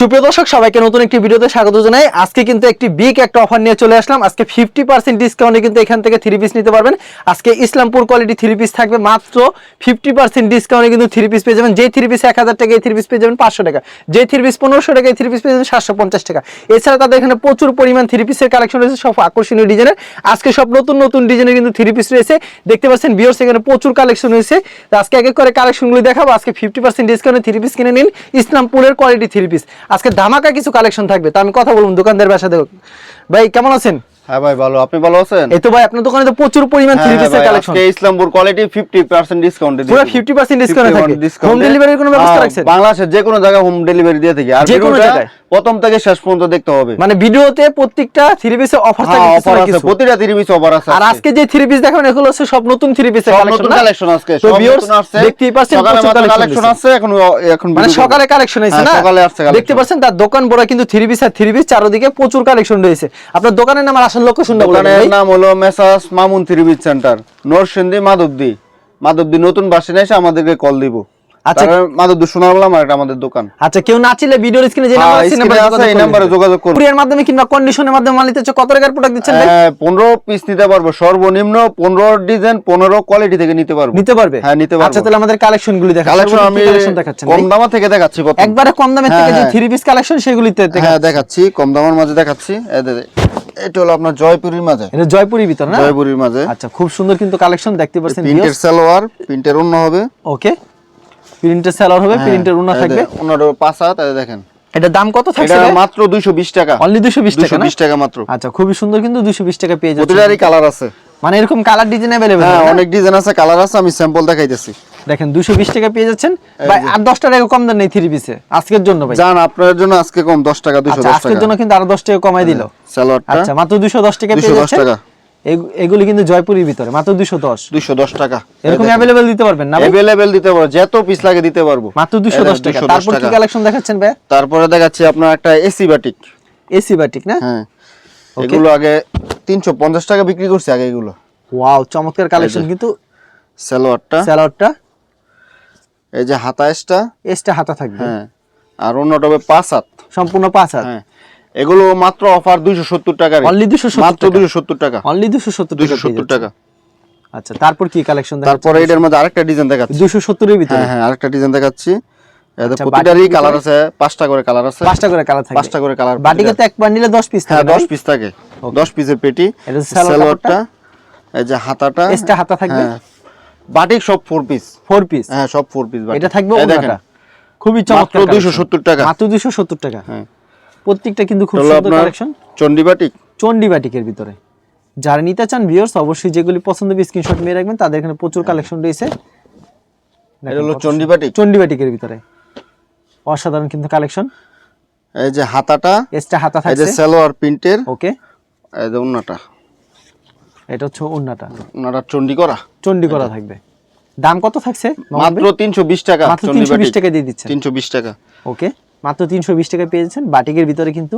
সুপ্রিয় দর্শক সবাইকে নতুন একটি ভিডিওতে স্বাগত জানাই আজকে কিন্তু একটি বিগ একটা অফার নিয়ে চলে আসলাম আজকে ফিফটি পার্সেন্ট ডিসকাউন্টে কিন্তু এখান থেকে থ্রি পিস নিতে পারবেন আজকে ইসলামপুর কোয়ালিটি থ্রি পিস থাকবে মাত্র ফিফটি পার্সেন্ট ডিসকাউন্টে কিন্তু থ্রি পিস পেয়ে যাবেন যে থ্রি পিস এক হাজার টাকা এই থ্রি পিস পেয়ে যাবেন পাঁচশো টাকা যে থ্রি পিস পনেরোশো টাকা এই থ্রি পিস পেয়ে যাবেন সাতশো পঞ্চাশ টাকা এছাড়া তাদের এখানে প্রচুর পরিমাণ থ্রি পিসের কালেকশন রয়েছে সব আকর্ষণীয় ডিজাইনের আজকে সব নতুন নতুন ডিজাইনের কিন্তু থ্রি পিস রয়েছে দেখতে পাচ্ছেন বিয়র্স এখানে প্রচুর কালেকশন রয়েছে আজকে এক এক করে কালেকশনগুলো দেখাবো আজকে ফিফটি পার্সেন্ট ডিসকাউন্টে থ্রি পিস কিনে নিন ইসলামপুরের কোয়ালিটি থ্রি পিস আজকে ধামাকা কিছু কালেকশন থাকবে তো আমি কথা বলব দোকানদার দেখো ভাই কেমন আছেন? হ্যাঁ ভাই ভালো। আপনি ভালো আছেন? এই তো ভাই আপনার দোকানে তো প্রচুর পরিমাণ থ্রি হ্যাঁ পিসের কালেকশন আজকে ইসলামপুর কোয়ালিটি 50% ডিসকাউন্টে পুরো 50% ডিসকাউন্টে থাকে। হোম ডেলিভারির কোনো ব্যবস্থা রাখছেন? বাংলাদেশের যে কোনো জায়গায় হোম ডেলিভারি দিয়ে থাকি। আর যে কোনো জায়গায়? প্রথম থেকে শেষ পর্যন্ত দেখতে হবে। মানে ভিডিওতে প্রত্যেকটা থ্রি পিসের অফার থাকে অফার আছে প্রতিটা 30 পিস অফার আছে আর আজকে। যে থ্রি পিস দেখাবেন এগুলো হচ্ছে সব নতুন থ্রি পিসের কালেকশন নতুন কালেকশন আজকে তো সব নতুন আসছে দেখতেই পাচ্ছেন সকালে কালেকশন আছে। এখন এখন মানে সকালে কালেকশন হয়েছে হ্যাঁ, না? সকালে আসছে দেখতে পাচ্ছেন তার দোকান বড় কিন্তু থ্রি পিস আর থ্রি পিস চারদিকে প্রচুর কালেকশন রয়েছে। আপনার দোকানের নাম আর আসল লোকেশনটা বলে দোকানের নাম হলো messrs Mamun three piece centre Narsingdi Madhabdi. Madhabdi নতুন বাসিনা এসে আমাদেরকে কল দিব। আচ্ছা। আমাদের দোকান। আচ্ছা কেউ না চিনলে ভিডিওর স্ক্রিনে যে নাম্বার আছে screen এই নাম্বারে যোগাযোগ করুন। কুরিয়ার মাধ্যমে কিংবা কন্ডিশনের মাধ্যমে মাল নিতে কত টাকার প্রোডাক্ট দিচ্ছেন ভাই? পনেরো পিস নিতে পারব। সর্বনিম্ন পনেরো ডিজাইন পনেরো কোয়ালিটি থেকে নিতে পারব। নিতে পারবে? হ্যাঁ নিতে পারব। আচ্ছা তাহলে আমাদের কালেকশন গুলি দেখান কালেকশন আমি কালেকশন দেখাচ্ছেন কম দামা থেকে দেখাচ্ছি প্রথম। একবারে কম দামের থেকে যে হ্যাঁ। থ্রি পিস কালেকশন সেগুলিতে হ্যাঁ দেখাচ্ছি। কম দামের মাঝে দেখাচ্ছি। এই। এটা হলো আপনার জয়পুরের মাঝে। এটা ভিতর না? জয়পুরের মাঝে। আচ্ছা খুব সুন্দর কিন্তু কালেকশন দেখতে পাচ্ছেন প্রিন্টের সালোয়ার প্রিন্টের অন্য হবে। ওকে প্রিন্টের সেলার হবে প্রিন্টের উন্না এই থাকবে দে, অন্যটা পাঁচ হাত এই দেখেন এটা দাম কত থাকছে এটা ভাই? মাত্র দুইশো বিশ টাকা অনলি 220 টাকা দুশো না বিশ টাকা মাত্র আচ্ছা খুবই সুন্দর কিন্তু 220 টাকা পেয়ে যাচ্ছে প্রতিটারই কালার আছে মানে এরকম কালার ডিজাইন अवेलेबल হ্যাঁ অনেক ডিজাইন আছে কালার আছে আমি স্যাম্পল দেখাইতেছি দেখেন 220 টাকা পেয়ে যাচ্ছেন ভাই আর 10 টাকা কম দেন নেই থ্রি পিসে আজকের জন্য ভাই জান আপনার জন্য আজকে কম দশ টাকা দুশো আচ্ছা দশ আজকের টাকা জন্য কিন্তু আরো 10 টাকা কমাই দিল সালোয়ারটা আচ্ছা মাত্র 210 টাকা পেয়ে 210 যাচ্ছেন টাকা। এগুলি কিন্তু জয়পুরের ভিতরে মাত্র দুশো দশ। দুশো দশ টাকা। এরকম অ্যাভেলেবেল দিতে পারবেন না অ্যাভেলেবেল দিতে পারব যত পিস লাগে দিতে পারব। মাত্র দুশো দশ টাকা। তারপর কি কালেকশন দেখাচ্ছেন ভাই তারপরে দেখাচ্ছি আপনার একটা এসি বাটিক এসি বাটিক না? হ্যাঁ। এগুলো আগে তিনশো পঞ্চাশ টাকা বিক্রি করছে আগে এগুলো। ওয়াও চমৎকার কালেকশন কিন্তু। সালোয়ারটা। সালোয়ারটা। এই যে হাতা এসটা। এসটা হাতা থাকবে। হ্যাঁ। আর অন্যটা হবে পাঁচ হাত। সম্পূর্ণ পাঁচ হাত। হ্যাঁ। এগুলো মাত্র অফার দুইশো সত্তর টাকা Only 270 মাত্র টাকা? দুইশো সত্তর টাকা। অনলি 270 দুইশো টাকা সত্তর টাকা। আচ্ছা তারপর কি কালেকশন দেখাচ্ছেন তারপরে এটার মধ্যে আরেকটা ডিজাইন দেখাচ্ছি। 270 এর ভিতরে? হ্যাঁ হ্যাঁ আরেকটা ডিজাইন দেখাচ্ছি। আচ্ছা, প্রতিটারই কালার আছে পাঁচটা করে কালার আছে। পাঁচটা করে কালার থাকবে পাঁচটা করে কালার বাটিকে তো একবার নিলে 10 পিস হ্যাঁ থাকে দশ পিস থাকে। দশ পিসের পেটি সালোয়ারটা এই যে হাতাটা। এক্সট্রা হাতা থাকবে? হ্যাঁ। বাটিক সব ফোর পিস ফোর পিস হ্যাঁ সব ফোর পিস এটা থাকবে ওনাটা খুবই চমৎকার দুইশো collection। সত্তর টাকা। মাত্র 270 টাকা? হ্যাঁ। প্রত্যেকটা কিন্তু খুব সুন্দর কালেকশন চন্ডি বাটিক? চন্ডি বাটিকের ভিতরে। যারা নিতে চান ভিউয়ার্স অবশ্যই যেগুলি পছন্দ হবে স্ক্রিনশট নিয়ে রাখবেন তাদের এখানে প্রচুর কালেকশন রয়েছে। এটা হলো চন্ডি বাটিক? চন্ডি বাটিকের ভিতরে। অসাধারণ কিন্তু কালেকশন এই যে হাতাটা এক্সট্রা হাতা এই যে থাকছে। সালোয়ার প্রিন্টের ওকে। এই যে উন্নাটা এটা হচ্ছে ওন্নাটা। উন্নাটা চন্ডি করা? চন্ডি করা থাকবে। দাম কত থাকছে? মাত্র তিনশো বিশ টাকা মাত্র চন্ডি 320 টাকা দিয়ে দিচ্ছেন। তিনশো বিশ টাকা। ওকে। মাত্র তিনশো বিশ টাকা পেয়ে যাচ্ছেন। বাটিকের ভিতরে কিন্তু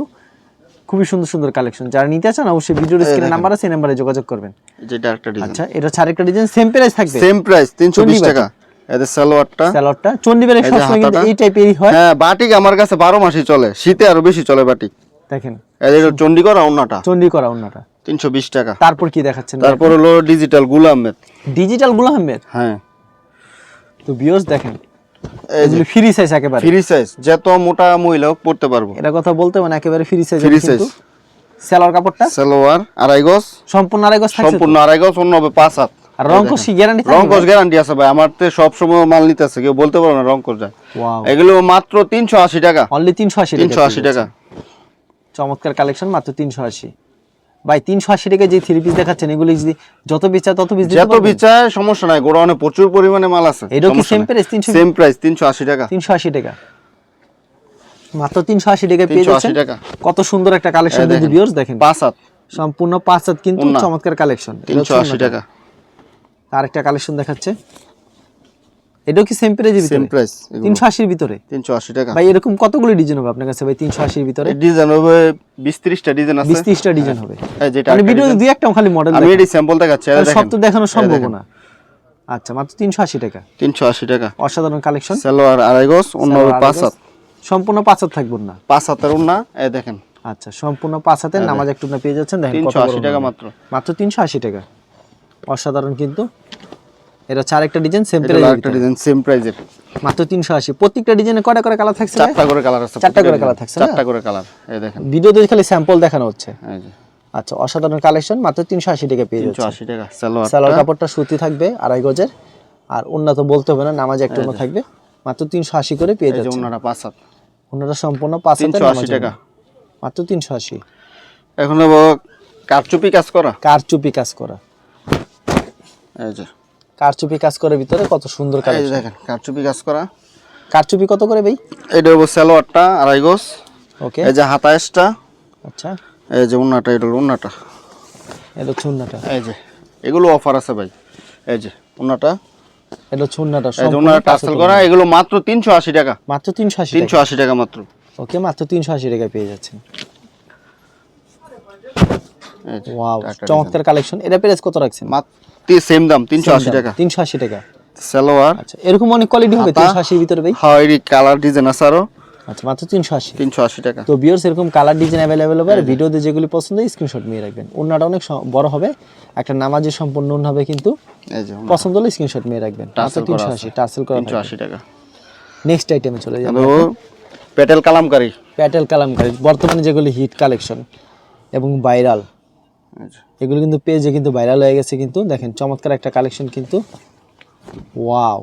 খুবই সুন্দর সুন্দর কালেকশন যারা নিতে চান অবশ্যই ভিডিওর স্ক্রিনে নাম্বার আছে নাম্বারে যোগাযোগ করবেন। যেটা একটা ডিজাইন আচ্ছা এটা হচ্ছে আরেকটা ডিজাইন সেম প্রাইস থাকবে। সেম প্রাইস তিনশো বিশ চন্ডি টাকা। এদের সালোয়ারটা। এই যে সবসময় কিন্তু এই টাইপেরই হয়। হ্যাঁ বাটিক আমার কাছে বারো মাসই চলে। শীতে আরও বেশি চলে বাটিক। দেখেন। এদের চন্ডি করা উন্নাটা চন্ডি করা ওন্নাটা। তিনশো বিশ টাকা। তারপর কি দেখাচ্ছেন? তারপর হলো ডিজিটাল গুল আহমেদ ডিজিটালগুলো আহমেদ হ্যাঁ। তো বিয়স দেখেন ফ্রি সাইজ একেবারে। ফ্রি সাইজ যত মোটা মহিলা হোক পড়তে পারব। এটা কথা বলতে মানে একেবারে ফ্রি সাইজ Free size। সেলার কাপড়টা? সালোয়ার আড়াই গজ। সম্পূর্ণ আড়াই গজ সম্পূর্ণ আড়াই গজ অন্য হবে পাঁচ হাত। আর রংকশি গ্যারান্টি গ্যারান্টি আছে ভাই। আমার তো সব সময় মাল নিতে আছে কেউ বলতে পারো না রং কস যায় এগুলো মাত্র তিনশো আশি টাকা। অনলি তিনশো আশি তিনশো আশি টাকা। চমৎকার কালেকশন মাত্র তিনশো আশি। ভাই তিনশো আশি টাকা যে থ্রি পিস দেখাচ্ছেন এগুলি যদি যত বিচা তত পিস যত বিচায় সমস্যা নাই গোড়াউনে প্রচুর পরিমাণে মাল আছে এটাও কি same price? 300 সেম প্রাইস তিনশো আশি টাকা। তিনশো আশি টাকা। মাত্র তিনশো আশি টাকা পেয়ে যাচ্ছেন। কত সুন্দর একটা কালেকশন যদি। ভিউয়ার্স দেখেন পাঁচ হাত। সম্পূর্ণ পাঁচ হাত কিন্তু চমৎকার কালেকশন তিনশো আশি টাকা। আরেকটা কালেকশন দেখাচ্ছে। এটাও কি সেম সেম প্রাইস তিনশো আশির ভিতরে? তিনশো আশি টাকা। ভাই এরকম কতগুলো ডিজাইন হবে আপনার কাছে ভাই তিনশো আশির ভিতরে? ডিজাইন হবে বিশ ত্রিশটা ডিজাইন আছে। বিশ ত্রিশটা ডিজাইন হবে। যেটা মানে দুই একটা খালি মডেল আমি এটি স্যাম্পল দেখাচ্ছি সব তো দেখানো সম্ভব না। আচ্ছা মাত্র তিনশো আশি টাকা। তিনশো আশি টাকা। অসাধারণ কালেকশন সালোয়ার আড়াই গজ অন্য পাঁচ হাত। সম্পূর্ণ পাঁচ হাত থাকব না পাঁচ হাতের উন্না এই দেখেন। আচ্ছা সম্পূর্ণ পাঁচ হাতের নামাজ একটু না পেয়ে যাচ্ছেন দেখেন কত তিনশো বড় আশি টাকা মাত্র। মাত্র তিনশো আশি টাকা। অসাধারণ কিন্তু। এটা হচ্ছে আরেকটা ডিজাইন সেম হলো একটা ডিজাইন সেম প্রাইজের মাত্র তিনশো আশি। প্রত্যেকটা ডিজাইনে কয়টা করে কালার থাকছে চারটা করে কালার আছে চারটা করে colour থাকছে চারটা করে কালার এই দেখেন। ভিডিওতে খালি স্যাম্পল দেখানো হচ্ছে। এই যে। আচ্ছা অসাধারণ কালেকশন মাত্র তিনশো আশি টাকা পেয়ে যাচ্ছে। আশি টাকা সালোয়ার সালোয়ার কাপড়টা সুতি থাকবে আড়াই গজের। আর উন্নত বলতে হবে না নামাজ একটা অন্য থাকবে। মাত্র তিনশো আশি করে পেয়ে যাচ্ছে। উন্নাটা পাঁচ হাত। অন্যটা সম্পূর্ণ পাঁচ আশি নামাজ টাকা। মাত্র তিনশো আশি। এখন কারচুপি কাজ করা? কারচুপি কাজ করা। এই যে। কারচুপি কাজ করে ভিতরে কত সুন্দর কালেকশন দেখেন কারচুপি কাজ করা। কারচুপি কত করে ভাই? এটা হব সালোয়ারটা আড়াই গোস ওকে। এই যে হাতাইশটা আচ্ছা। এই যে উন্নাটা এটা উন্নাটা। এটা উন্নাটা। এই যে এগুলো অফার আছে ভাই। এই যে উন্নাটা। এটা হচ্ছে এই যে সম্পূর্ণ উন্নাটা টাসেল করা এগুলো মাত্র তিনশো আশি টাকা। মাত্র তিনশো আশি তিনশো আশি টাকা মাত্র। ওকে মাত্র তিনশো আশি টাকায় পেয়ে যাচ্ছেন। ওয়াও চমৎকার কালেকশন এটা প্রাইস কত রাখছেন? মাত্র সেম দাম তিনশো আশি টাকা। তিনশো আশি টাকা। সালোয়ার আচ্ছা এরকম অনেক কোয়ালিটি হবে। তিনশো আশির ভিতরে ভাই? হয় কালার ডিজাইন আছে আরও। আচ্ছা মাত্র তিনশো আশি। তিনশো আশি টাকা। তো বিয়ার্স এরকম কালার ডিজাইন অ্যাভেলেবেল হবে আর ভিডিওতে যেগুলি পছন্দ স্ক্রিনশট নিয়ে রাখবেন। ওনাটা অনেক বড় হবে একটা নামাজে সম্পূর্ণ হবে কিন্তু পছন্দ হলে স্ক্রিনশট নিয়ে রাখবেন। মাত্র টাসেল তিনশো আশি টার্সেল করা তিনশো আশি টাকা। নেক্সট আইটেমে চলে যাবে। পেটেল কালামকারি। প্যাটেল কালামকারি বর্তমানে যেগুলি হিট কালেকশন এবং ভাইরাল যে, এগুলো কিন্তু পেজে কিন্তু ভাইরাল হয়ে গেছে কিন্তু দেখেন চমৎকার একটা কালেকশন কিন্তু। ওয়াও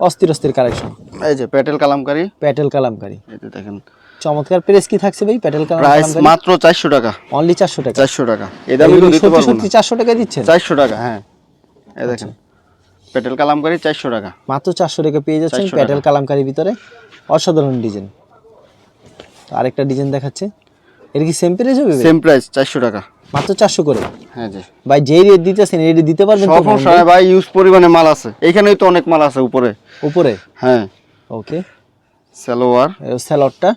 অস্থির অস্থির কালেকশন এই যে প্যাটেল কালামকারী। প্যাটেল কালামকারী। এই দেখেন। চমৎকার প্রেস কি থাকছে ভাই প্যাটেল প্রাইস মাত্র চারশো টাকা। অনলি চারশো টাকা। চারশো টাকা। এই দামে এগুলি দিতে পারব না। চারশো টাকা দিচ্ছেন? চারশো টাকা হ্যাঁ। এই দেখেন। প্যাটেল কালামকারী চারশো টাকা। মাত্র চারশো টাকা পেয়ে যাচ্ছেন 400 প্যাটেল কালামকারির ভিতরে। অসাধারণ ডিজাইন। আরেকটা ডিজাইন দেখাচ্ছে। এটা কি সেম প্রাইস হবে সেম প্রাইস চারশো টাকা। মাত্র চারশো করে? হ্যাঁ জি। ভাই যেই রেট দিতেছেন রেট দিতে পারবেন তো সব সময় ভাই ইউজ পরিমাণে মাল আছে। এইখানেই তো অনেক মাল আছে উপরে। উপরে? হ্যাঁ। ওকে। সালোয়ার। স্যালডটা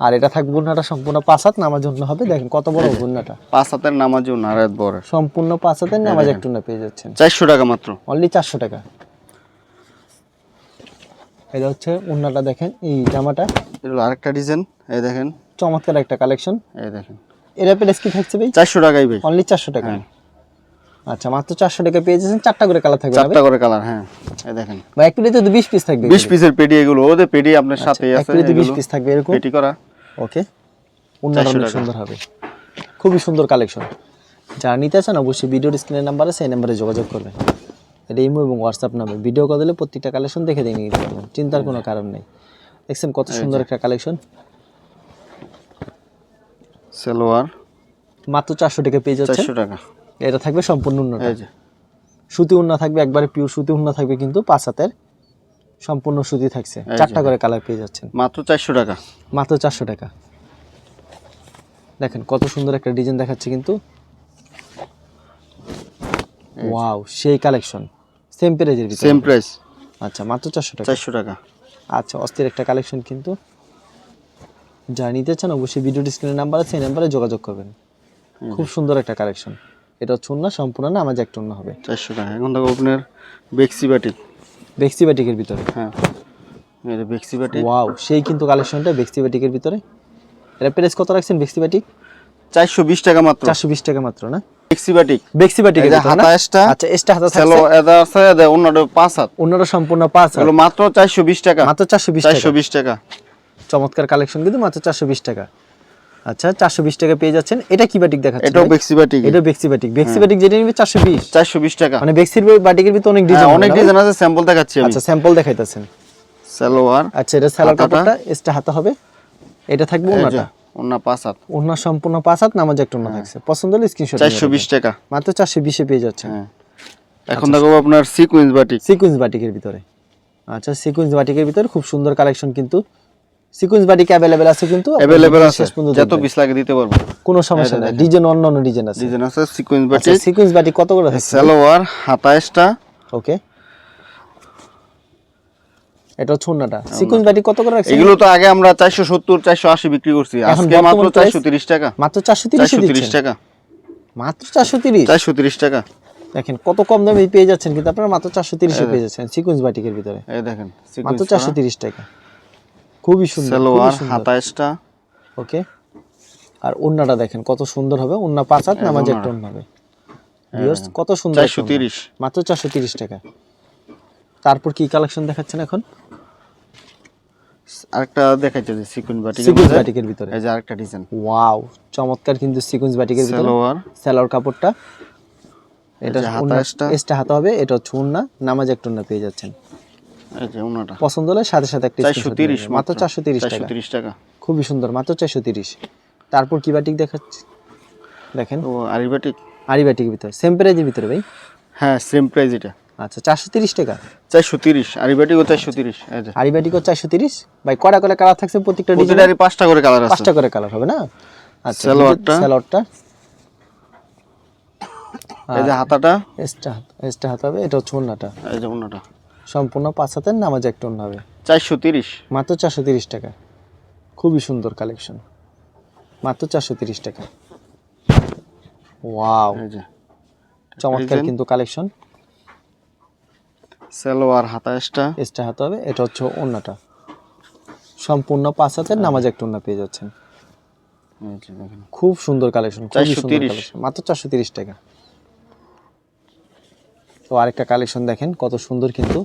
আর এটা থাকবে গুন্নাটা সম্পূর্ণ পাঁচ হাত নামার জন্য হবে। দেখেন কত বড় গুন্নাটা। পাঁচ হাতের নামাজও নারায়ত বড়। সম্পূর্ণ পাঁচ হাতের নামাজ একটু না পেয়ে যাচ্ছেন। চারশো টাকা মাত্র। অনলি চারশো টাকা। এটা হচ্ছে উন্নাটা দেখেন। এই জামাটা। এটা আরেকটা ডিজাইন এই দেখেন। চমৎকার একটা কালেকশন এই দেখেন। এটা প্রাইস কি থাকছে ভাই? চারশো টাকাই ভাই। অনলি চারশো টাকা। হ্যাঁ। আচ্ছা মাত্র চারশো টাকা পেয়ে যাচ্ছেন চারটা করে কালার থাকবে চারটা করে কালার হ্যাঁ। এই দেখেন। প্লেটে তো বিশ পিস থাকবে বিশ পিসের পেটি এগুলো ওদের পেটি আপনার সাথে এক আছে প্লেটে বিশ এগুলো। পিস থাকবে এরকম? পেটি করা। ওকে। 400 অনেক সুন্দর হবে। খুবই সুন্দর কালেকশন যারা নিতে চান অবশ্যই ভিডিওর স্ক্রিনের নাম্বার আছে এই নাম্বারে যোগাযোগ করবেন। এটা ইমো এবং হোয়াটসঅ্যাপ নাম্বার ভিডিও কল দিলে প্রত্যেকটা কালেকশন দেখে দেখে নিতে পারবেন। চিন্তার কোনো কারণ নেই। দেখছেন কত সুন্দর একটা কালেকশন সালোয়ার। মাত্র চারশো টাকা পেয়ে যাচ্ছে চারশো টাকা। এটা থাকবে সম্পূর্ণ যে। সুতি উন্না থাকবে একবারে পিওর সুতি উন্না থাকবে কিন্তু পাঁচ হাতের সম্পূর্ণ সুতি থাকছে। চারটা করে কালার পেয়ে যাচ্ছেন। মাত্র চারশো টাকা। মাত্র চারশো টাকা। দেখেন কত সুন্দর একটা ডিজাইন দেখাচ্ছে কিন্তু। ওয়াও সেই কালেকশন সেম প্রাইজের ভিতরে। সেম প্রাইস আচ্ছা মাত্র চারশো টাকা। চারশো টাকা। আচ্ছা অস্থির একটা কালেকশন কিন্তু। যা নিতে চান অবশ্যই ভিডিও স্ক্রিনের নাম্বার আছে সেই নাম্বারে যোগাযোগ করবেন। খুব সুন্দর একটা কালেকশন এটা হচ্ছে না সম্পূর্ণ না আমার একটা অন্য হবে। চারশো টাকা। এখন দেখো আপনার বেক্সি বাটি বেক্সি বাটিকের ভিতরে। হ্যাঁ। এই যে বেক্সি বাটি ওয়াও সেই কিন্তু কালেকশনটা বেক্সি বাটিকের ভিতরে। এটা প্রাইস কত রাখছেন বেক্সি বাটিক চারশো বিশ টাকা মাত্র। চারশো বিশ টাকা মাত্র না? বেক্সি বাটি বেক্সি বাটিকের এই যে ভিতরে না? হাতা এসটা আচ্ছা এক্সট্রা হাতা চলো এটা আছে এটা অন্যটা পাঁচ হাত। অন্যটা সম্পূর্ণ পাঁচ হাত। মাত্র চারশো বিশ টাকা। মাত্র চারশো বিশ চারশো টাকা বিশ টাকা। চমৎকার কালেকশন কিন্তু মাত্র চারশো বিশ টাকা। আচ্ছা চারশো বিশ টাকা পেয়ে যাচ্ছেন। এটা কি বাটিক দেখাচ্ছে এটাও বেক্সি বাটি এটা বেক্সি বাটিক বেক্সি বাটিক যেটা নিবে চারশো বিশ। চারশো বিশ টাকা। মানে বেক্সির বাটিকের ভিতরে অনেক হ্যাঁ, ডিজাইন অনেক ডিজাইন আছে স্যাম্পল দেখাচ্ছি আচ্ছা স্যাম্পল দেখাইতেছেন। সালোয়ার আচ্ছা এটা হাতাটা? কাপড়টা হাতা হবে। এটা থাকবে ওনাটা পাঁচ হাত। ওনার সম্পূর্ণ পাঁচ হাত নামাজ একটা ওনা থাকছে। পছন্দ হলে স্ক্রিনশট চারশো বিশ টাকা। মাত্র চারশো বিশে পেয়ে যাচ্ছেন। হ্যাঁ। এখন দেখো আপনার সিকুয়েন্স বাটি সিকুয়েন্স বাটিকের ভিতরে। আচ্ছা সিকুয়েন্স বাটিকের ভিতরে খুব সুন্দর কালেকশন কিন্তু সিকুয়েন্স বাটিক অ্যাভেলেবেল আছে কিন্তু? ভিডিও আছে। যত দেখবেন। পিস লাগে দিতে পারব। কোনো সমস্যা নাই। ডিজাইন অন্য অন্য ডিজাইন আছে। ডিজাইন আছে সিকুয়েন্স বাটি আচ্ছা সিকুয়েন্স বাটি কত করে থাকছে সালোয়ার হাতাইশটা ওকে। এটা সিকুয়েন্স বাটি কত করে রাখছে এগুলো তো আগে আমরা চারশো সত্তর চারশো আশি বিক্রি করছি। আজকে মাত্র বর্তমান price? চারশো তিরিশ টাকা। মাত্র চারশো তিরিশ চারশো তিরিশ টাকা। মাত্র চারশো তিরিশ? চারশো তিরিশ টাকা। দেখেন কত কম দামে পেয়ে যাচ্ছেন কিন্তু আপনারা মাত্র চারশো তিরিশে পেয়ে যাচ্ছেন সিকুয়েন্স বাটিকের ভিতরে। এই দেখেন মাত্র sequence চারশো করা। তিরিশ টাকা। খুবই সুন্দর সালোয়ার। হাতাইশটা ওকে। আর ওন্নাটা দেখেন কত সুন্দর হবে। ওন্না পাঁচ হাত এই নামাজ। একটা ওন্না হবে। Viewers, কত সুন্দর একটা চারশো ওন্না। তিরিশ। মাত্র চারশো তিরিশ টাকা। তারপর কি কালেকশন দেখাচ্ছেন এখন? আরেকটা দেখাইছে যে সিকুইন বাটিক সিকুয়েন্স বাটিকের ভিতরে। এই যে আরেকটা ডিজাইন ওয়াও চমৎকার কিন্তু সিকুয়েন্স বাটিকের ভিতরে। সালোয়ার সেলার কাপড়টা। এটা হাতাশটা। এক্সট্রা হাতা হবে এটা হচ্ছে ওন্না। নামাজ একটা ওন্না পেয়ে যাচ্ছেন। এই যে ওনাটা পছন্দ হলে সাথে সাথে একটা চারশো screenshot তিরিশ নিয়ে নেবেন। মাত্র চারশো তিরিশ চারশো টাকা তিরিশ টাকা। খুবই সুন্দর মাত্র চারশো তিরিশ। তারপর কি বাটিক দেখাচ্ছি? দেখেন। ও আরি বাটিক আরি বাটিকের ভিতরে। সেম প্রাইজের ভিতরে ভাই? হ্যাঁ সেম প্রাইস এটা। আচ্ছা চারশো তিরিশ টাকা। চারশো তিরিশ আরি বাটিকও চারশো তিরিশ এই যে। আরি চারশো তিরিশ? ভাই কটা করে কালার থাকছে? প্রত্যেকটা ডিজাইন পাঁচটা করে কালার আছে। পাঁচটা করে কালার হবে না? আচ্ছা সালোয়ারটা? স্যালোয়ারটা এই যে হাতাটা। এক্সট্রা এক্সট্রা হাত হবে এটা হচ্ছে ওন্নাটা এই যে ওনাটা সম্পূর্ণ পাঁচ হাতের নামাজ একটা ওন্না হবে। চারশো তিরিশ। মাত্র চারশো তিরিশ টাকা। খুবই সুন্দর কালেকশন মাত্র চারশো তিরিশ টাকা। ওয়াও চমৎকার কিন্তু কালেকশন সালোয়ার হাতাইশটা এক্সট্রা হাতে হবে এটা হচ্ছে ওন্নাটা। সম্পূর্ণ পাঁচ হাতের নামাজ একটা ওন্না পেয়ে যাচ্ছেন। খুব সুন্দর কালেকশন খুবই সুন্দর কালেকশন মাত্র চারশো তিরিশ টাকা। তো আরেকটা কালেকশন দেখেন কত সুন্দর কিন্তু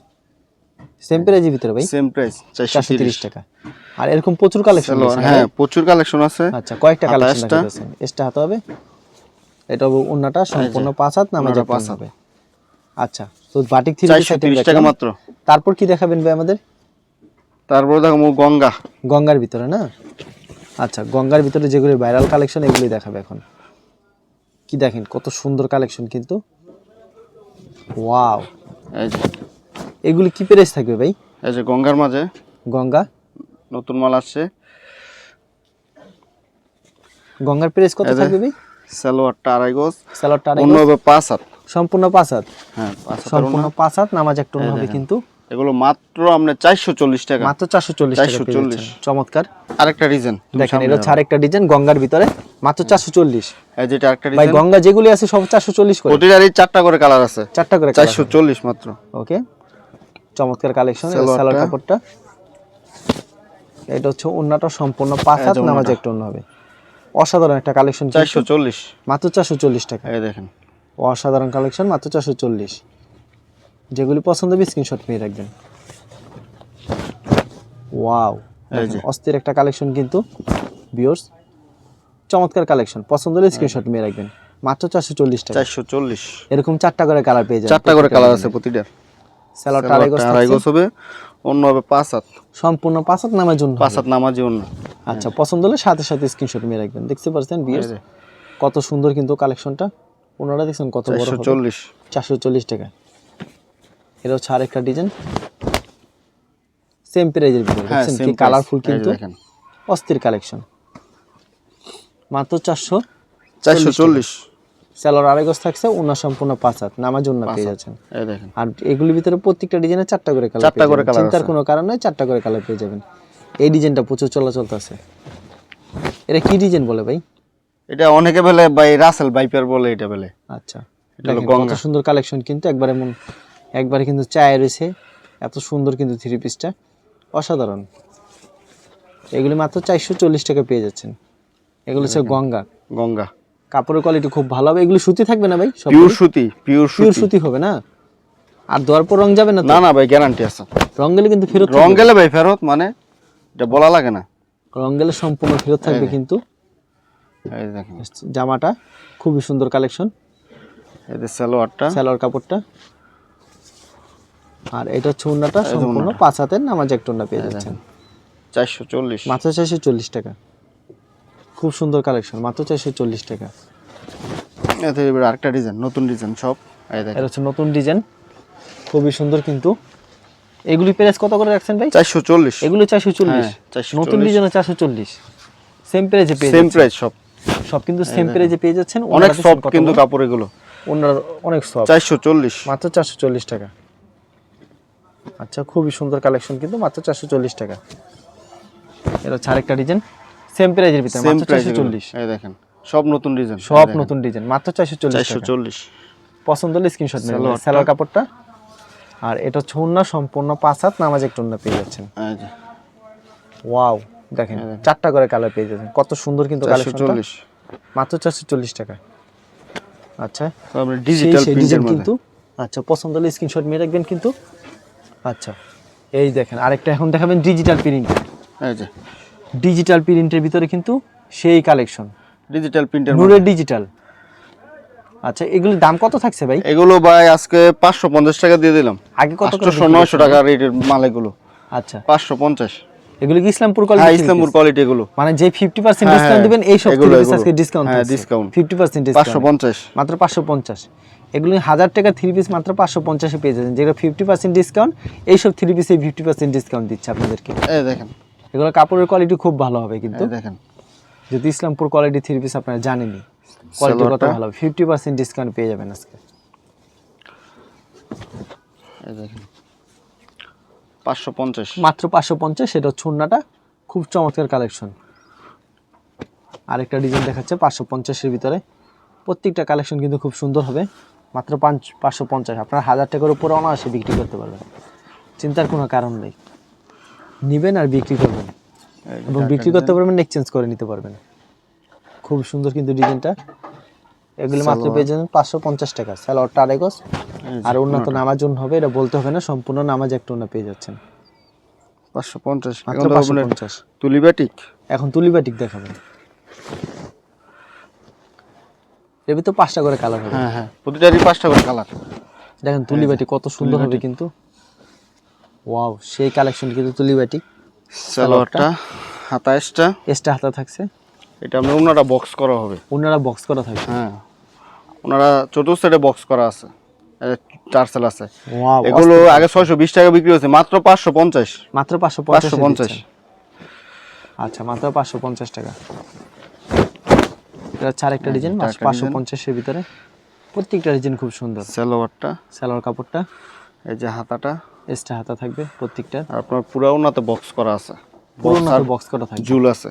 সেম প্রাইজের ভিতরে ভাই? সেম প্রাইস চারশো চারশো তিরিশ তিরিশ। টাকা। আর এরকম প্রচুর কালেকশন সালোয়ার হ্যাঁ প্রচুর কালেকশন আছে। আচ্ছা কয়েকটা কালেকশন। দেখাচ্ছেন হাতে হবে? এটা ওন্নাটা সম্পূর্ণ পাঁচ হাত পাঁচ হবে আচ্ছা তো বাটিক থ্রি টাকা মাত্র। তারপর কি দেখাবেন ভাই আমাদের? তারপর দেখো গঙ্গা। গঙ্গার ভিতরে না? আচ্ছা গঙ্গার ভিতরে যেগুলি ভাইরাল কালেকশন এগুলি দেখাবে এখন। কি দেখেন কত সুন্দর কালেকশন কিন্তু। ওয়াও এগুলি কি প্রাইস থাকবে ভাই? এই যে গঙ্গার মাঝে। গঙ্গা। নতুন মাল আসছে। গঙ্গার প্রাইস কত থাকবে ভাই? সালোয়ারটা আড়াই গোজ। স্যালাডটা অন্য হবে পাঁচ হাত। সম্পূর্ণ পাঁচ হাত? হ্যাঁ সম্পূর্ণ পাঁচ হাত নামাজ একটা হবে কিন্তু। এগুলো মাত্র আমরা চারশো চল্লিশ টাকা। মাত্র চারশো চল্লিশ টাকা পেয়ে 440 চমৎকার। আরেকটা ডিজাইন। দেখেন এটা হচ্ছে আরেকটা ডিজাইন গঙ্গার ভিতরে। মাত্র চারশো চল্লিশ। যেটা আরেকটা ভাই গঙ্গা যেগুলি আছে সব চারশো চল্লিশ করে। প্রতিটারই চারটা করে কালার আছে। চারটা করে চারশো চল্লিশ মাত্র। ওকে। চমৎকার কালেকশন। সালোয়ার কাপড়টা। এটা হচ্ছে ওন্নাটা সম্পূর্ণ পাঁচ হাত নামাজ একটা ওন্না হবে। অসাধারণ একটা কালেকশন চারশো চল্লিশ। মাত্র চারশো চল্লিশ টাকা। এই দেখেন। অসাধারণ কালেকশন মাত্র চারশো চল্লিশ। যেগুলি পছন্দ হবে স্ক্রিনশট নিয়ে রাখবেন। ওয়াও এই যে। অস্থির একটা কালেকশন কিন্তু বিয়র্স চমৎকার কালেকশন পছন্দ হলে স্ক্রিনশট নিয়ে রাখবেন। মাত্র চারশো চল্লিশ টাকা। চারশো চল্লিশ। এরকম চারটা করে কালার পেয়ে যাবেন। চারটা করে কালার আছে প্রতিটার আড়াই। গোছ হবে অন্য হবে পাঁচ হাত। সম্পূর্ণ পাঁচ হাত নামের জন্য পাঁচ হাত নামাজি অন্য আচ্ছা পছন্দ হলে সাথে সাথে স্ক্রিনশট নিয়ে রাখবেন। দেখতে পাচ্ছেন বিয়ার্স কত সুন্দর কিন্তু কালেকশনটা ওনারা দেখছেন কত বড় চারশো চল্লিশ। চারশো চল্লিশ টাকা। এটা হচ্ছে আরেকটা ডিজাইন সেম প্রাইজের ভিতরে দেখছেন কি কালারফুল কিন্তু। অস্থির কালেকশন মাত্র চারশো চারশো চল্লিশ। স্যালোর আড়াই গজ থাকছে ওনার সম্পূর্ণ পাঁচ হাত নামাজ ওনা পেয়ে যাচ্ছেন। আর এগুলির ভিতরে প্রত্যেকটা ডিজাইনে চারটা করে কালার চারটা করে colour চিন্তার কোনো কারণ নয় চারটা করে কালার পেয়ে যাবেন। এই ডিজাইনটা প্রচুর চলাচল আছে এটা কি ডিজাইন বলে ভাই? এটা অনেকে বলে ভাই রাসেল বাইপার বলে এটা বলে। আচ্ছা এটা কত গঙ্গা। সুন্দর কালেকশন কিন্তু একবার এমন একবারে কিন্তু চায় রয়েছে। এত সুন্দর কিন্তু থ্রি পিসটা অসাধারণ। এগুলি মাত্র চারশো চল্লিশ টাকা পেয়ে যাচ্ছেন। এগুলো হচ্ছে গঙ্গা। গঙ্গা। কাপড়ের কোয়ালিটি খুব ভালো হবে। এগুলো সুতি থাকবে না ভাই? পিওর সুতি? পিওর পিওর সুতি। হবে না? আর দেওয়ার পর রং যাবে না না না ভাই গ্যারান্টি আছে। রং গেলে কিন্তু ফেরত রং গেলে ভাই ফেরত মানে এটা বলা লাগে না। রং গেলে সম্পূর্ণ ফেরত থাকবে কিন্তু। এই যে দেখেন। জামাটা খুবই সুন্দর কালেকশন এই যে সালোয়ারটা। সালোয়ার কাপড়টা। আর এটা হচ্ছে উন্নাটা সম্পূর্ণ পাঁচ হাতের নামাজ একটা উন্না পেয়ে যাচ্ছেন। চারশো চল্লিশ। মাত্র চারশো চল্লিশ টাকা। খুব সুন্দর কালেকশন মাত্র চারশো চল্লিশ টাকা। এতে এবার আরেকটা ডিজাইন নতুন ডিজাইন সব। এটা হচ্ছে নতুন ডিজাইন খুবই সুন্দর কিন্তু। এগুলি প্রাইস কত করে রাখছেন ভাই? চারশো চল্লিশ। এগুলো চারশো চল্লিশ। হ্যাঁ, 440 নতুন ডিজাইনে চারশো চল্লিশ। সেম প্রাইজে পেয়ে সেম। প্রাইস সব। সব কিন্তু সেম প্রাইজে পেয়ে যাচ্ছেন। অনেক সফট কিন্তু কাপড় এগুলো। ওনার অনেক সফট চারশো চল্লিশ। মাত্র চারশো চল্লিশ টাকা। আচ্ছা খুবই সুন্দর কালেকশন কিন্তু মাত্র চারশো চল্লিশ টাকা। এটা হচ্ছে আরেকটা ডিজাইন সেম প্রাইজের ভিতরে মাত্র প্রাইস চারশো চল্লিশ। এই দেখেন সব নতুন ডিজাইন সব নতুন ডিজাইন মাত্র চারশো চল্লিশ চারশো টাকা চল্লিশ। পছন্দ হলে স্ক্রিনশট সালোয়ারটা। সালোয়ার কাপড়টা। আর এটা হচ্ছে সম্পূর্ণ পাঁচ হাত নামাজ একটা ওন্না পেয়ে যাচ্ছেন। ওয়াও দেখেন চারটা করে কালার পেয়ে যাবেন কত সুন্দর কিন্তু চল্লিশ। মাত্র চারশো চল্লিশ টাকা। আচ্ছা ডিজিটাল সেই- সেই প্রিন্টের কিন্তু আচ্ছা পছন্দ হলে স্ক্রিনশট নিয়ে রাখবেন কিন্তু। আচ্ছা এই দেখেন আরেকটা এখন দেখাবেন ডিজিটাল প্রিন্ট যে। ডিজিটাল প্রিন্টের ভিতরে কিন্তু সেই কালেকশন ডিজিটাল প্রিন্টের নূরের ডিজিটাল আচ্ছা এগুলোর দাম কত থাকছে ভাই? এগুলো ভাই আজকে পাঁচশো পঞ্চাশ টাকা দিয়ে দিলাম। আগে কত করে আটশোশো বিক্রি নয়শো করছিলেন? টাকা রেটের মাল এগুলো আচ্ছা। পাঁচশো পঞ্চাশ। এগুলো কি ইসলামপুর কোয়ালিটি হ্যাঁ ইসলামপুর কোয়ালিটি এগুলো। মানে যে 50% হ্যাঁ, ডিসকাউন্ট দিবেন এই সব এগুলো, আজকে ডিসকাউন্ট হ্যাঁ, discount। 50% ডিসকাউন্ট পঞ্চাশ। মাত্র 550 এগুলো হাজার টাকা থ্রি পিস মাত্র 550 এ পেয়ে যাবেন যেগুলো 50% ডিসকাউন্ট এই সব থ্রি পিসে 50% ডিসকাউন্ট দিচ্ছে আপনাদেরকে। এই দেখেন। এগুলো কাপড়ের কোয়ালিটি খুব ভালো হবে কিন্তু। দেখেন। যদি ইসলামপুর কোয়ালিটি থ্রি পিস আপনারা জানেনই কোয়ালিটি কত ভালো হবে 50% ডিসকাউন্ট পেয়ে যাবেন আজকে। দেখেন। পাঁচশো পঞ্চাশ। মাত্র 550 সেটা হচ্ছে ওড়নাটা খুব চমৎকার কালেকশন আরেকটা ডিজাইন দেখাচ্ছে 550 এর ভিতরে। প্রত্যেকটা কালেকশন কিন্তু খুব সুন্দর হবে। মাত্র পাঁচ পাঁচশো পঞ্চাশ আপনার হাজার টাকার উপরে অনায়াসে বিক্রি করতে পারবেন। চিন্তার কোনো কারণ নেই। নিবেন আর বিক্রি করবেন। এবং বিক্রি করতে পারবেন এক্সচেঞ্জ করে নিতে পারবেন। খুব সুন্দর কিন্তু ডিজাইনটা। এগুলো মাত্র পেয়ে যাবেন পাঁচশো পঞ্চাশ টাকা। স্যালোয়ারটা আড়াই গজ আর উন্নত নামাজ জন্য হবে এটা বলতে হবে না সম্পূর্ণ নামাজ একটা ওনা পেয়ে যাচ্ছেন। পাঁচশো পঞ্চাশ। তো পঞ্চাশ। তুলিবাটিক এখন তুলিবাটিক দেখাবেন। এর ভিতরে পাঁচটা করে কালার হবে। হ্যাঁ হ্যাঁ। প্রতিটারই পাঁচটা করে কালার দেখেন তুলিবাটি কত সুন্দর হবে কিন্তু। ওয়াও সেই কালেকশন কিন্তু তুলিবাটিক সালোয়ারটা হাতাইশটা এক্সট্রা হাতা থাকছে। এটা আপনার ওনারা বক্স করা হবে। ওনারা বক্স করা থাকবে। হ্যাঁ। ওনারা চতুর্থ সাইডে বক্স করা আছে। এই টার্সেল আছে। ওয়াও এগুলো আগে ছয়শো বিশ টাকা বিক্রি হচ্ছে মাত্র পাঁচশো পঞ্চাশ। মাত্র পাঁচশো পাঁচশো পঞ্চাশ। আচ্ছা মাত্র পাঁচশো পঞ্চাশ টাকা। এটা হচ্ছে আরেকটা ডিজাইন একটা পাঁচশো পঞ্চাশের ভিতরে। প্রত্যেকটা ডিজাইন খুব সুন্দর। সালোয়ারটা সালোয়ার কাপড়টা। এই যে হাতাটা। এক্সট্রা হাতা থাকবে প্রত্যেকটা। আর আপনার পুরো ওনাতে বক্স করা আছে। Box আর বক্স করা থাকবে। জুল আছে।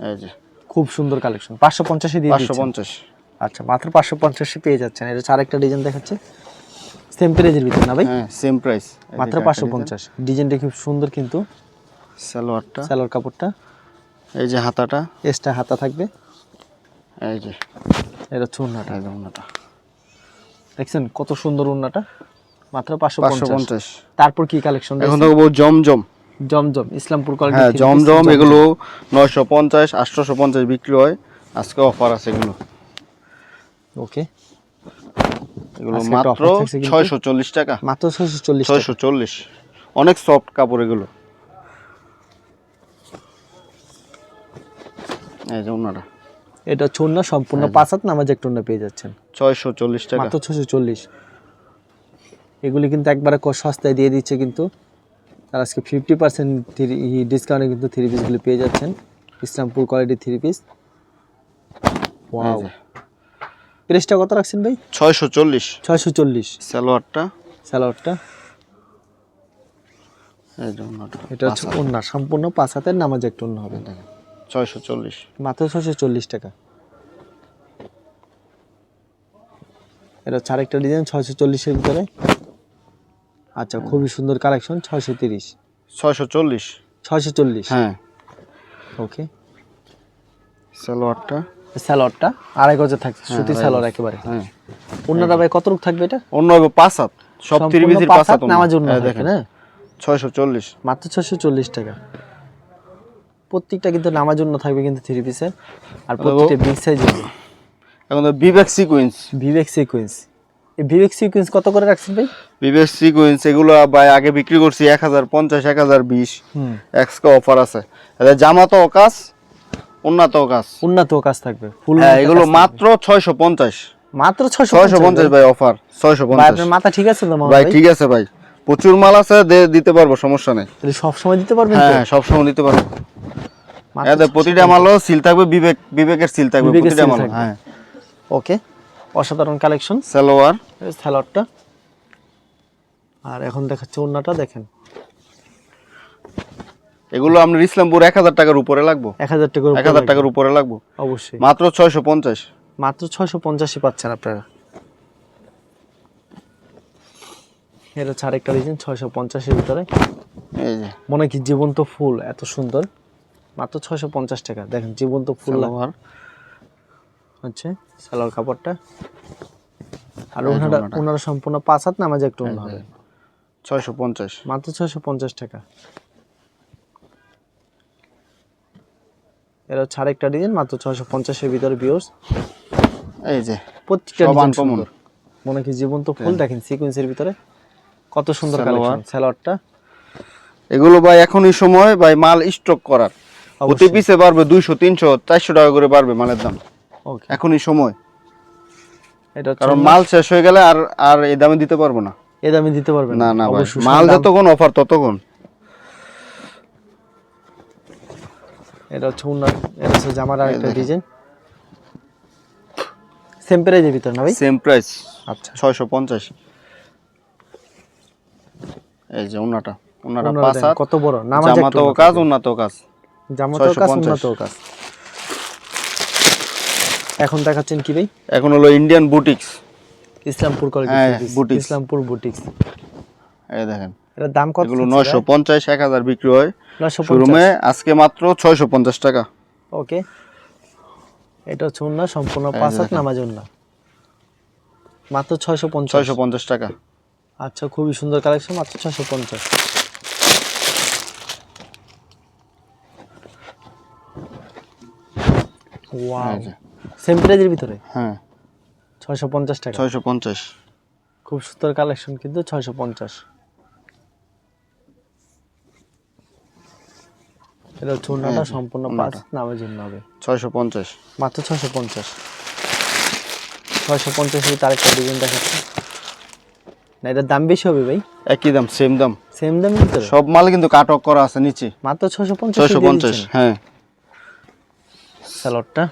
এই যে। খুব সুন্দর কালেকশন পাঁচশো পঞ্চাশে দিয়ে পাঁচশো দিচ্ছেন পঞ্চাশ। আচ্ছা মাত্র পাঁচশো পঞ্চাশে পেয়ে যাচ্ছেন। এটা আরেকটা ডিজাইন দেখাচ্ছে। সেম প্রাইজের ভিতরে না ভাই? হ্যাঁ সেম প্রাইস মাত্র পাঁচশো পঞ্চাশ। ডিজাইনটা খুব সুন্দর কিন্তু। সালোয়ারটা। সালোয়ার কাপড়টা। এই যে হাতাটা। এক্সট্রা হাতা থাকবে। এই যে। এটা হচ্ছে উন্নাটা এই দেখছেন কত সুন্দর উন্নাটা মাত্র পাঁচশো পাঁচশো পঞ্চাশ। পঞ্চাশ তারপর কি কালেকশন এখন বলব জমজম। জমজম ইসলামপুর কোয়ালিটি হ্যাঁ জমজম এগুলো নয়শো পঞ্চাশ আটশোশো পঞ্চাশ বিক্রি হয়। আজকে অফার আছে এগুলো। ওকে এগুলো মাত্র offer থাকছে কিন্তু। ছয়শো চল্লিশ টাকা। মাত্র ছয়শো চল্লিশ ছয়শো চল্লিশ। অনেক সফট কাপড় এগুলো। এই যে ওনারা এটা সম্পূর্ণ পাঁচ হাত নামাজ একটা পেয়ে যাচ্ছেন। ছয়শো চল্লিশ টাকা। মাত্র ছশো চল্লিশ। এগুলি কিন্তু একবারে সস্তায় দিয়ে দিচ্ছে কিন্তু। আর আজকে ফিফটি পার্সেন্ট ডিসকাউন্টে কিন্তু থ্রি পিসগুলি পেয়ে যাচ্ছেন। Islampur quality three piece wow প্রেসটা কত রাখছেন ভাই? ছয়শো চল্লিশ। ছয়শো চল্লিশ। সালোয়ারটা। স্যালোয়ারটা এই এটা হচ্ছে ওন্না। সম্পূর্ণ পাঁচ হাতের নামাজ একটা অন্য হবে। ছয়শো চল্লিশ। মাত্র ছশো চল্লিশ টাকা। এটা হচ্ছে আরেকটা ডিজাইন ছয়শো চল্লিশের ভিতরে। আচ্ছা খুবই সুন্দর কালেকশন ছয়শো তিরিশ। ছয়শো চল্লিশ। ছয়শো চল্লিশ। হ্যাঁ। ওকে সালোয়ারটা? স্যালোয়ারটা আড়াই গজে থাকছে সুতি আড়াই স্যালোয়ার একেবারে। হ্যাঁ। অন্যটা ভাই কত রূপ থাকবে এটা? অন্য হবে পাঁচ হাত। সব তিরিবিজির পাঁচ হাত নামাজ অন্য হ্যাঁ, দেখেন। না? ছয়শো চল্লিশ। মাত্র ছশো চল্লিশ টাকা। প্রত্যেকটা কিন্তু নামাজ অন্য থাকবে কিন্তু থ্রি পিসের আর প্রত্যেকটা বিগ সাইজ এখন Bibek sequence Bibek sequence Bibek sequence কত করে রাখছেন ভাই? সিকুয়েন্স এগুলো ভাই আগে বিক্রি করছি এক হাজার পঞ্চাশ এক হাজার বিশ এক্সকা অফার আছে। জামা তো উন্নত কাজ। উন্নত থাকবে। ফুল হ্যাঁ এগুলো মাত্র ছয়শো পঞ্চাশ। মাত্র ছয়শো ছয়শো পঞ্চাশ ভাই অফার ছয়শো পঞ্চাশ। মাথা ঠিক আছে তো ভাই ঠিক আছে ভাই। প্রচুর মাল আছে দিতে পারব সমস্যা নেই। তাহলে সব সময় দিতে পারবেন তো? হ্যাঁ সবসময় দিতে পারব। প্রতিটা মালও সিল থাকবে বিবেক বিবেকের সিল থাকবে প্রতিটা মাল হ্যাঁ। ওকে অসাধারণ কালেকশন সালোয়ার। স্যালাডটা আর এখন দেখাচ্ছে ওন্নাটা দেখেন। এগুলো আপনার ইসলামপুর এক হাজার টাকার উপরে লাগবো। এক হাজার টাকার এক উপরে হাজার। টাকার উপরে লাগবো। অবশ্যই। মাত্র ছয়শো পঞ্চাশ। মাত্র ছয়শো পঞ্চাশই পাচ্ছেন আপনারা। এটা হচ্ছে আরেকটা ডিজাইন ছয়শো পঞ্চাশের ভিতরে। এই যে। মনে কি জীবন্ত ফুল এত সুন্দর। মাত্র ছয়শো পঞ্চাশ টাকা। দেখেন জীবন্ত ফুল। হচ্ছে সালোয়ার কাপড়টা। আর ওনারা ওনারা সম্পূর্ণ পাঁচ হাত নামাজ একটু অন্য হবে। ছয়শো পঞ্চাশ। মাত্র ছয়শো পঞ্চাশ টাকা। এটা হচ্ছে আরেকটা ডিজাইন মাত্র ছয়শো পঞ্চাশের ভিতরে বিয়োর্স এই যে প্রত্যেকটা ডিজাইন সুন্দর। মনে কি জীবন্ত ফুল দেখেন সিকোয়েন্সের ভিতরে। কত সুন্দর। কালেকশন সালোয়ারটা। এগুলো ভাই এখনই সময় ভাই মাল স্টক করার। প্রতি পিসে বাড়বে দুইশো তিনশো চারশো টাকা করে বাড়বে মালের দাম। এখনই সময়। এটা কারণ মাল শেষ হয়ে গেলে আর আর এই দামে দিতে পারব না। এ দামে দিতে পারবেন না। না ভাই অবশ্যই। মাল যতক্ষণ অফার ততক্ষণ। এটা হচ্ছে উন্নত এটা হচ্ছে জামার আরেকটা ডিজাইন সেম প্রাইজের ভিতর না ভাই? সেম প্রাইস আচ্ছা। ছয়শো পঞ্চাশ। এই যে উন্নাটা। উন্নাটা পাঁচ কত বড়। নামাজ জামাতেও কাজ উন্নাতেও কাজ। জামাতেও কাজ 650 উন্নতও কাজ। এখন দেখাচ্ছেন কি ভাই? এখন হলো ইন্ডিয়ান বুটিক্স ইসলামপুর কলেজ হ্যাঁ, boutiques। ইসলামপুর বুটিক্স এই দেখেন। এটার দাম কত এগুলো নয়শো পঞ্চাশ এক হাজার বিক্রি হয়। শোরুমে আজকে মাত্র ছয়শো পঞ্চাশ টাকা। ওকে। এটা হচ্ছে উন্না সম্পূর্ণ পাঁচ হাত নামাজ উন্না। মাত্র ছয়শো পঞ্চাশ। ছয়শো পঞ্চাশ টাকা। আচ্ছা খুবই সুন্দর কালেকশন মাত্র ছয়শো পঞ্চাশ। ওয়াও এই যে, সেম প্রাইজের ভিতরে? হ্যাঁ। ছয়শো পঞ্চাশ টাকা। ছয়শো পঞ্চাশ। খুব সুন্দর কালেকশন কিন্তু ছয়শো পঞ্চাশ। এটা চূর্ণাটা হ্যাঁ, সম্পূর্ণ পাঁচ নামের জন্য হবে। ছয়শো পঞ্চাশ। মাত্র ছয়শো পঞ্চাশ। ছয়শো পঞ্চাশের তার একটা ডিজাইন দেখাচ্ছে। না এটার দাম বেশি হবে ভাই? একই দাম সেম দাম। সেম দামের ভিতরে? সব মাল কিন্তু কাট অফ করা আছে নিচে। মাত্র ছয়শো পঞ্চাশ ছয়শো পঞ্চাশ হ্যাঁ। স্যালাডটা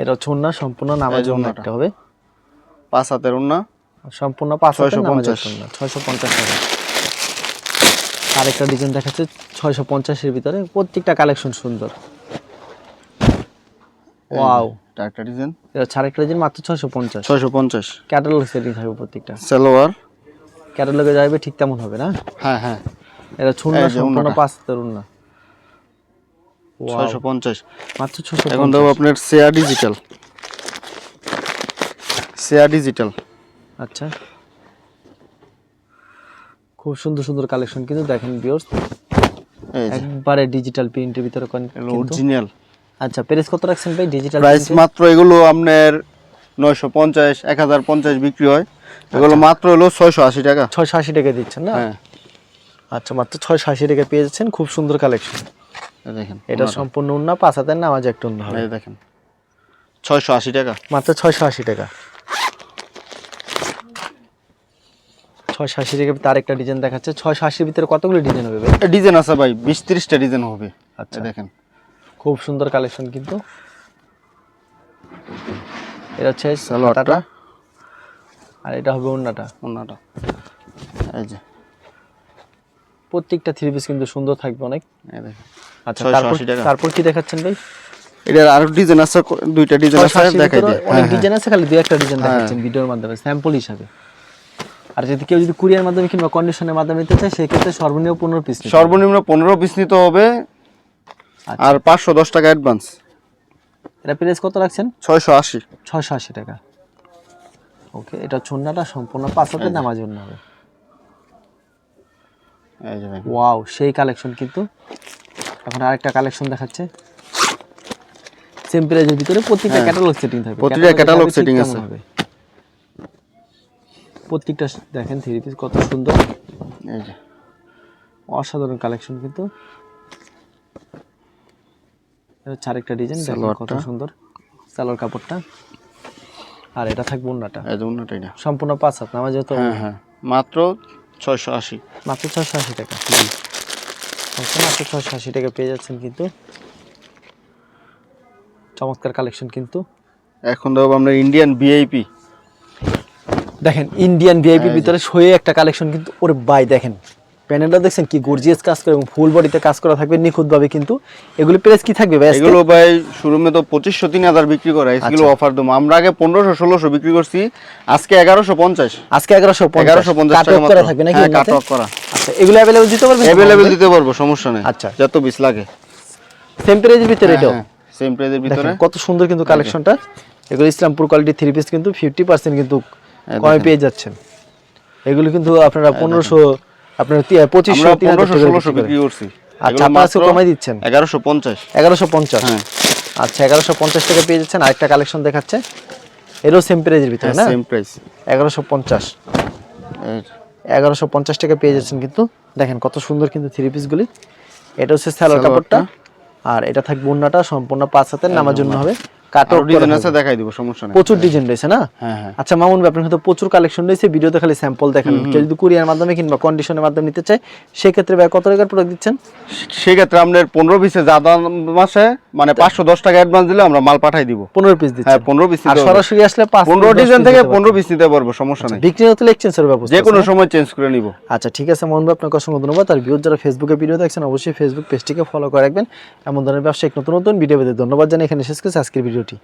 এটা সম্পূর্ণ নামের এই যে জন্য ওড়নাটা। একটা হবে। পাঁচ হাতের উন্না। সম্পূর্ণ পাঁচ হাজার 650 ছয়শো পঞ্চাশ টাকা আরেকটা ডিজাইন দেখাচ্ছে ছয়শো পঞ্চাশের ভিতরে প্রত্যেকটা কালেকশন সুন্দর। ওয়াও একটা ডিজাইন এটা হচ্ছে আরেকটা ডিজাইন মাত্র ছয়শো পঞ্চাশ। ছয়শো পঞ্চাশ। ক্যাটালগ সেটিং থাকবে প্রত্যেকটা। সালোয়ার ক্যাটালগে যাবে ঠিক তেমন হবে না? হ্যাঁ হ্যাঁ। এটা ছুন্না সম্পূর্ণ পাঁচ তরুণ না ছয়শো পঞ্চাশ। মাত্র ছশো এখন দেবো আপনার শেয়ার ডিজিটাল শেয়ার ডিজিটাল আচ্ছা। খুব সুন্দর সুন্দর কালেকশন কিন্তু দেখেন ভিউয়ার্স একবারে ডিজিটাল প্রিন্টের ভিতরে অরিজিনাল আচ্ছা প্রাইস কত রাখছেন ভাই ডিজিটাল প্রাইস মাত্র এগুলো আপনার নয়শো পঞ্চাশ এক হাজার পঞ্চাশ বিক্রি হয়। এগুলো মাত্র হলো ছয়শো আশি টাকা। ছয়শো আশি টাকা দিচ্ছেন না? হ্যাঁ। আচ্ছা মাত্র ছয়শো আশি টাকা পেয়ে যাচ্ছেন। খুব সুন্দর কালেকশন দেখেন এটা সম্পূর্ণ উন্না পাঁচ হাতের নামাজ একটা উন্না হবে। দেখেন ছয়শো আশি টাকা। মাত্র ছয়শো আশি টাকা। ছয়শো আশি টাকা তার একটা ডিজাইন দেখাচ্ছে। ছয়শো আশির ভিতরে কতগুলো ডিজাইন হবে ভাই? ডিজাইন আছে ভাই বিশ তিরিশটা ডিজাইন হবে। আচ্ছা। দেখেন। খুব সুন্দর কালেকশন কিন্তু। এটা হচ্ছে সালোয়ারটা। আর এটা হবে উন্নাটা। ওনাটা এই যে। প্রত্যেকটা থ্রি পিস কিন্তু সুন্দর থাকবে অনেক। দেখেন। আচ্ছা তারপর তারপর কি দেখাচ্ছেন ভাই? এটার আরও ডিজাইন আছে দুইটা ডিজাইন আছে দেখাই দিই। অনেক ডিজাইন আছে খালি দুই একটা ডিজাইন হ্যাঁ। দেখাচ্ছেন ভিডিওর মাধ্যমে স্যাম্পল হিসাবে। আর যদি কেউ যদি কুরিয়ার মাধ্যমে কিংবা কন্ডিশনের মাধ্যমে নিতে চায় সেক্ষেত্রে সর্বনিম্ন পনেরো পিস সর্বনিম্ন পনেরো পিস নিতে হবে আচ্ছা। আর পাঁচশো দশ টাকা অ্যাডভান্স এটা প্রাইস কত রাখছেন? ছয়শো আশি। ছয়শো আশি টাকা। ওকে এটা ছন্নাটা সম্পূর্ণ পাঁচ হাতে নামার জন্য হবে। ওয়াও সেই কালেকশন কিন্তু। এখন আরেকটা কালেকশন দেখাচ্ছে। সেম প্রাইজের ভিতরে প্রত্যেকটা। ক্যাটালগ সেটিং থাকবে। ঠিক setting তেমন আছে। প্রত্যেকটা দেখেন থ্রি পিস কত সুন্দর। এই যে। অসাধারণ কালেকশন কিন্তু। হচ্ছে আরেকটা ডিজাইন দেখেন কত সুন্দর। সালোয়ার কাপড়টা। আর এটা থাকবে উন্নাটা এই যে ওনাটা এটা সম্পূর্ণ পাঁচ হাত নামাজ যত হ্যাঁ হ্যাঁ। মাত্র ছয়শো আশি। মাত্র ছয়শো আশি টাকা। ওকে, মাত্র ছশো আশি টাকা পেয়ে যাচ্ছেন কিন্তু। চমৎকার কালেকশন কিন্তু। এখন দেবো আমরা ইন্ডিয়ান ভিআইপি দেখেন ইন্ডিয়ান ভিআইপির ভিতরে শোয়ে একটা কালেকশন কিন্তু ওর বাই দেখেন। প্যানেলটা দেখছেন কি গর্জিয়াস কাজ করে এবং ফুল বডিতে কাজ করা থাকবে নিখুঁতভাবে কিন্তু। এগুলি প্রাইস কি থাকবে ভাই এগুলো ভাই শুরুমে তো পঁচিশশো তিন হাজার বিক্রি করে এগুলো আচ্ছা। অফার দেবো। আমরা আগে পনেরোশো ষোলোশো বিক্রি করছি আজকে এগারোশো পঞ্চাশ। আজকে এগারোশো এগারোশো পঞ্চাশ করা। থাকবে নাকি হ্যাঁ কাট অফ করা। আচ্ছা এগুলো অ্যাভেলেবল দিতে পারবেন? অ্যাভেলেবেল দিতে পারব সমস্যা নেই। আচ্ছা। যত পিস লাগে। সেম প্রাইজের ভিতরে এটাও? সেম প্রাইজের ভিতরে। কত সুন্দর কিন্তু কালেকশনটা এগুলো ইসলামপুর কোয়ালিটি থ্রি পিস কিন্তু ফিফটি পার্সেন্ট কিন্তু হ্যাঁ, কমে পেয়ে যাচ্ছেন। এগুলো কিন্তু আপনারা পনেরোশো আপনার পঁচিশশো পনেরোশো ষোলোশো বিক্রি করছি। আচ্ছা আপনারা আজকে কমাই দিচ্ছেন? এগারোশো পঞ্চাশ। এগারোশো পঞ্চাশ? হ্যাঁ। আচ্ছা এগারোশো পঞ্চাশ টাকা পেয়ে যাচ্ছেন। আরেকটা কালেকশন দেখাচ্ছে। এরও সেম প্রাইজের ভিতরে না? সেম প্রাইস এগারোশো পঞ্চাশ। এগারোশো পঞ্চাশ টাকা পেয়ে যাচ্ছেন কিন্তু। দেখেন কত সুন্দর কিন্তু থ্রি পিসগুলি এটা হচ্ছে স্যালোর। কাপড়টা। আর এটা থাকবে ওন্নাটা সম্পূর্ণ পাঁচ হাতের নামার জন্য হবে কাটো ডিজাইন আছে দেখাই দিব সমস্যা নেই। প্রচুর ডিজাইন রয়েছে না? হ্যাঁ হ্যাঁ। আচ্ছা মামুন ভাই আপনার হয়তো প্রচুর কালেকশন রয়েছে ভিডিওতে খালি স্যাম্পল দেখান। কেউ যদি কুরিয়ার মাধ্যমে কিংবা কন্ডিশনের মাধ্যমে নিতে চায় সেক্ষেত্রে ভাই কত টাকার প্রোডাক্ট দিচ্ছেন? সেক্ষেত্রে আপনার পনেরো পিসে যা দাম মাসে মানে পাঁচশো দশ টাকা অ্যাডভান্স দিলে আমরা মাল পাঠাই দিব। পনেরো পিস দিচ্ছেন। হ্যাঁ পনেরো পিস আর সরাসরি আসলে পনেরো ডিজাইন থেকে পনেরো পিস নিতে পারব সমস্যা নেই। বিক্রি হতে এক্সচেঞ্জের ব্যবস্থা যে কোনো সময় চেঞ্জ করে নিব। আচ্ছা ঠিক আছে মোহন ভাই আপনাকে অসংখ্য ধন্যবাদ আর যারা ফেসবুকে ভিডিও দেখছেন অবশ্যই ফেসবুক পেজটিকে ফলো করে রাখবেন। এমন ধরনের ব্যবসায়িক নতুন নতুন ভিডিও পেতে ধন্যবাদ জানাই এখানে শেষ করছি। আজকের ভিডিওটি